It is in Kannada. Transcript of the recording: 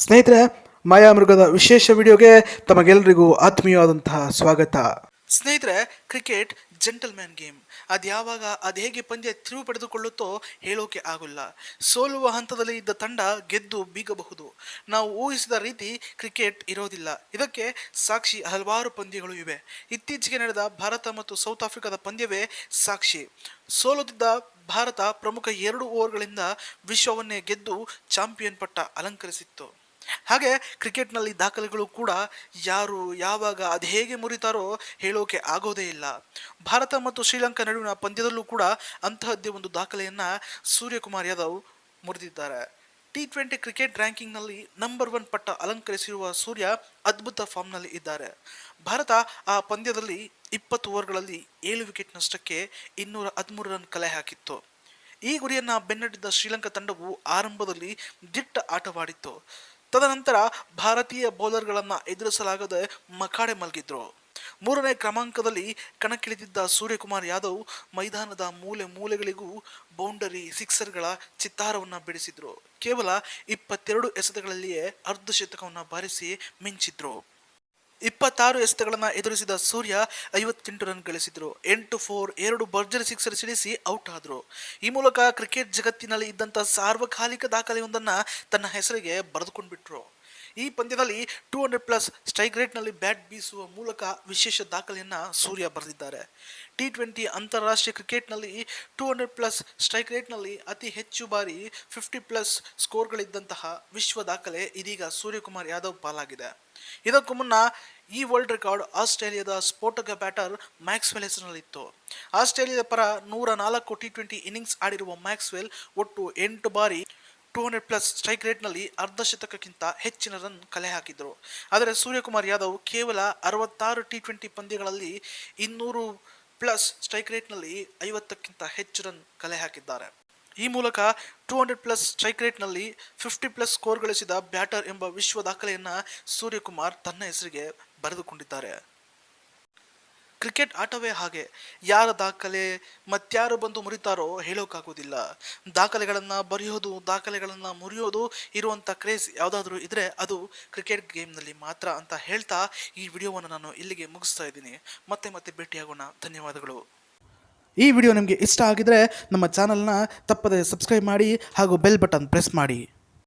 ಸ್ನೇಹಿತರೆ, ಮಾಯಾಮೃಗದ ವಿಶೇಷ ವಿಡಿಯೋಗೆ ತಮಗೆಲ್ಲರಿಗೂ ಆತ್ಮೀಯವಾದಂತಹ ಸ್ವಾಗತ. ಸ್ನೇಹಿತರೆ, ಕ್ರಿಕೆಟ್ ಜೆಂಟಲ್ಮ್ಯಾನ್ ಗೇಮ್. ಅದು ಯಾವಾಗ, ಅದು ಹೇಗೆ ಪಂದ್ಯ ತಿರುವು ಪಡೆದುಕೊಳ್ಳುತ್ತೋ ಹೇಳೋಕೆ ಆಗೋಲ್ಲ. ಸೋಲುವ ಹಂತದಲ್ಲಿ ಇದ್ದ ತಂಡ ಗೆದ್ದು ಬೀಗಬಹುದು. ನಾವು ಊಹಿಸಿದ ರೀತಿ ಕ್ರಿಕೆಟ್ ಇರೋದಿಲ್ಲ. ಇದಕ್ಕೆ ಸಾಕ್ಷಿ ಹಲವಾರು ಪಂದ್ಯಗಳು ಇವೆ. ಇತ್ತೀಚೆಗೆ ನಡೆದ ಭಾರತ ಮತ್ತು ಸೌತ್ ಆಫ್ರಿಕಾದ ಪಂದ್ಯವೇ ಸಾಕ್ಷಿ. ಸೋಲುತ್ತಿದ್ದ ಭಾರತ ಪ್ರಮುಖ ಎರಡು ಓವರ್ಗಳಿಂದ ವಿಶ್ವವನ್ನೇ ಗೆದ್ದು ಚಾಂಪಿಯನ್ ಪಟ್ಟ ಅಲಂಕರಿಸಿತ್ತು. ಹಾಗೆ ಕ್ರಿಕೆಟ್ನಲ್ಲಿ ದಾಖಲೆಗಳು ಕೂಡ ಯಾರು ಯಾವಾಗ ಅದು ಹೇಗೆ ಮುರಿತಾರೋ ಹೇಳೋಕೆ ಆಗೋದೇ ಇಲ್ಲ. ಭಾರತ ಮತ್ತು ಶ್ರೀಲಂಕಾ ನಡುವಿನ ಪಂದ್ಯದಲ್ಲೂ ಕೂಡ ಅಂತಹದ್ದೇ ಒಂದು ದಾಖಲೆಯನ್ನು ಸೂರ್ಯಕುಮಾರ್ ಯಾದವ್ ಮುರಿದಿದ್ದಾರೆ. ಟಿ ಟ್ವೆಂಟಿ ಕ್ರಿಕೆಟ್ ರ್ಯಾಂಕಿಂಗ್ನಲ್ಲಿ ನಂಬರ್ ಒನ್ ಪಟ್ಟ ಅಲಂಕರಿಸಿರುವ ಸೂರ್ಯ ಅದ್ಭುತ ಫಾರ್ಮ್ನಲ್ಲಿ ಇದ್ದಾರೆ. ಭಾರತ ಆ ಪಂದ್ಯದಲ್ಲಿ ಇಪ್ಪತ್ತು ಓವರ್ಗಳಲ್ಲಿ ಏಳು ವಿಕೆಟ್ ನಷ್ಟಕ್ಕೆ ಇನ್ನೂರ ಹದಿಮೂರು ರನ್ ಕಲೆ ಹಾಕಿತ್ತು. ಈ ಗುರಿಯನ್ನು ಬೆನ್ನಟ್ಟಿದ್ದ ಶ್ರೀಲಂಕಾ ತಂಡವು ಆರಂಭದಲ್ಲಿ ದಿಟ್ಟ ಆಟವಾಡಿತ್ತು. ತದನಂತರ ಭಾರತೀಯ ಬೌಲರ್ಗಳನ್ನು ಎದುರಿಸಲಾಗದೆ ಮಕಾಡೆ ಮಲಗಿದ್ರು. ಮೂರನೇ ಕ್ರಮಾಂಕದಲ್ಲಿ ಕಣಕ್ಕಿಳಿದಿದ್ದ ಸೂರ್ಯಕುಮಾರ್ ಯಾದವ್ ಮೈದಾನದ ಮೂಲೆ ಮೂಲೆಗಳಿಗೂ ಬೌಂಡರಿ ಸಿಕ್ಸರ್ಗಳ ಚಿತ್ತಾರವನ್ನು ಬಿಡಿಸಿದ್ರು. ಕೇವಲ ಇಪ್ಪತ್ತೆರಡು ಎಸೆತಗಳಲ್ಲಿಯೇ ಅರ್ಧಶತಕವನ್ನು ಬಾರಿಸಿ ಮಿಂಚಿದ್ರು. ಇಪ್ಪತ್ತಾರು ಎಸೆತಗಳನ್ನು ಎದುರಿಸಿದ ಸೂರ್ಯ ಐವತ್ತೆಂಟು ರನ್ ಗಳಿಸಿದರು. ಎಂಟು ಫೋರ್ ಎರಡು ಭರ್ಜರಿ ಸಿಕ್ಸರ್ ಸಿಡಿಸಿ ಔಟ್ ಆದರು. ಈ ಮೂಲಕ ಕ್ರಿಕೆಟ್ ಜಗತ್ತಿನಲ್ಲಿ ಇದ್ದಂಥ ಸಾರ್ವಕಾಲಿಕ ದಾಖಲೆಯೊಂದನ್ನು ತನ್ನ ಹೆಸರಿಗೆ ಬರೆದುಕೊಂಡ್ಬಿಟ್ರು. ಈ ಪಂದ್ಯದಲ್ಲಿ ಟೂ ಹಂಡ್ರೆಡ್ ಪ್ಲಸ್ ಸ್ಟ್ರೈಕ್ ರೇಟ್ನಲ್ಲಿ ಬ್ಯಾಟ್ ಬೀಸುವ ಮೂಲಕ ವಿಶೇಷ ದಾಖಲೆಯನ್ನು ಸೂರ್ಯ ಬರೆದಿದ್ದಾರೆ. ಟಿ ಟ್ವೆಂಟಿ ಅಂತಾರಾಷ್ಟ್ರೀಯ ಕ್ರಿಕೆಟ್ನಲ್ಲಿ ಟೂ ಹಂಡ್ರೆಡ್ ಪ್ಲಸ್ ಸ್ಟ್ರೈಕ್ ರೇಟ್ನಲ್ಲಿ ಅತಿ ಹೆಚ್ಚು ಬಾರಿ ಫಿಫ್ಟಿ ಪ್ಲಸ್ ಸ್ಕೋರ್ಗಳಿದ್ದಂತಹ ವಿಶ್ವ ದಾಖಲೆ ಇದೀಗ ಸೂರ್ಯಕುಮಾರ್ ಯಾದವ್ ಪಾಲಾಗಿದೆ. ಇದಕ್ಕೂ ಮುನ್ನ ಈ ವರ್ಲ್ಡ್ ರೆಕಾರ್ಡ್ ಆಸ್ಟ್ರೇಲಿಯಾದ ಸ್ಫೋಟಕ ಬ್ಯಾಟರ್ ಮ್ಯಾಕ್ಸ್ವೆಲ್ ಹೆಸರಿನಲ್ಲಿತ್ತು ಆಸ್ಟ್ರೇಲಿಯಾದ ಪರ ನೂರ ನಾಲ್ಕು ಟಿ ಟ್ವೆಂಟಿ ಇನ್ನಿಂಗ್ಸ್ ಆಡಿರುವ ಮ್ಯಾಕ್ಸ್ವೆಲ್ ಒಟ್ಟು ಎಂಟು ಬಾರಿ ಟೂ ಹಂಡ್ರೆಡ್ ಪ್ಲಸ್ ಸ್ಟ್ರೈಕ್ ರೇಟ್ನಲ್ಲಿ ಅರ್ಧ ಶತಕಕ್ಕಿಂತ ಹೆಚ್ಚಿನ ರನ್ ಕಲೆ ಹಾಕಿದರು ಆದರೆ ಸೂರ್ಯಕುಮಾರ್ ಯಾದವ್ ಕೇವಲ ಅರವತ್ತಾರು ಟಿ ಟ್ವೆಂಟಿ ಪಂದ್ಯಗಳಲ್ಲಿ ಇನ್ನೂರು ಪ್ಲಸ್ ಸ್ಟ್ರೈಕ್ ರೇಟ್ನಲ್ಲಿ ಐವತ್ತಕ್ಕಿಂತ ಹೆಚ್ಚು ರನ್ ಕಲೆ ಹಾಕಿದ್ದಾರೆ. ಈ ಮೂಲಕ ಟೂ ಹಂಡ್ರೆಡ್ ಪ್ಲಸ್ ಸ್ಟ್ರೈಕ್ ರೇಟ್ನಲ್ಲಿ ಫಿಫ್ಟಿ ಪ್ಲಸ್ ಸ್ಕೋರ್ ಗಳಿಸಿದ ಬ್ಯಾಟರ್ ಎಂಬ ವಿಶ್ವ ದಾಖಲೆಯನ್ನು ಸೂರ್ಯಕುಮಾರ್ ತನ್ನ ಹೆಸರಿಗೆ ಬರೆದುಕೊಂಡಿದ್ದಾರೆ. ಕ್ರಿಕೆಟ್ ಆಟವೇ ಹಾಗೆ. ಯಾರ ದಾಖಲೆ ಮತ್ಯಾರು ಬಂದು ಮುರಿತಾರೋ ಹೇಳೋಕ್ಕಾಗೋದಿಲ್ಲ ದಾಖಲೆಗಳನ್ನು ಬರೆಯೋದು, ದಾಖಲೆಗಳನ್ನು ಮುರಿಯೋದು ಇರುವಂಥ ಕ್ರೇಜ್ ಯಾವುದಾದ್ರೂ ಇದ್ದರೆ ಅದು ಕ್ರಿಕೆಟ್ ಗೇಮ್ನಲ್ಲಿ ಮಾತ್ರ ಅಂತ ಹೇಳ್ತಾ ಈ ವಿಡಿಯೋವನ್ನು ನಾನು ಇಲ್ಲಿಗೆ ಮುಗಿಸ್ತಾ ಇದ್ದೀನಿ. ಮತ್ತೆ ಮತ್ತೆ ಭೇಟಿಯಾಗೋಣ. ಧನ್ಯವಾದಗಳು. ಈ ವಿಡಿಯೋ ನಿಮಗೆ ಇಷ್ಟ ಆಗಿದ್ರೆ ನಮ್ಮ ಚಾನಲ್ನ ತಪ್ಪದೆ ಸಬ್ಸ್ಕ್ರೈಬ್ ಮಾಡಿ ಹಾಗೂ ಬೆಲ್ ಬಟನ್ ಪ್ರೆಸ್ ಮಾಡಿ.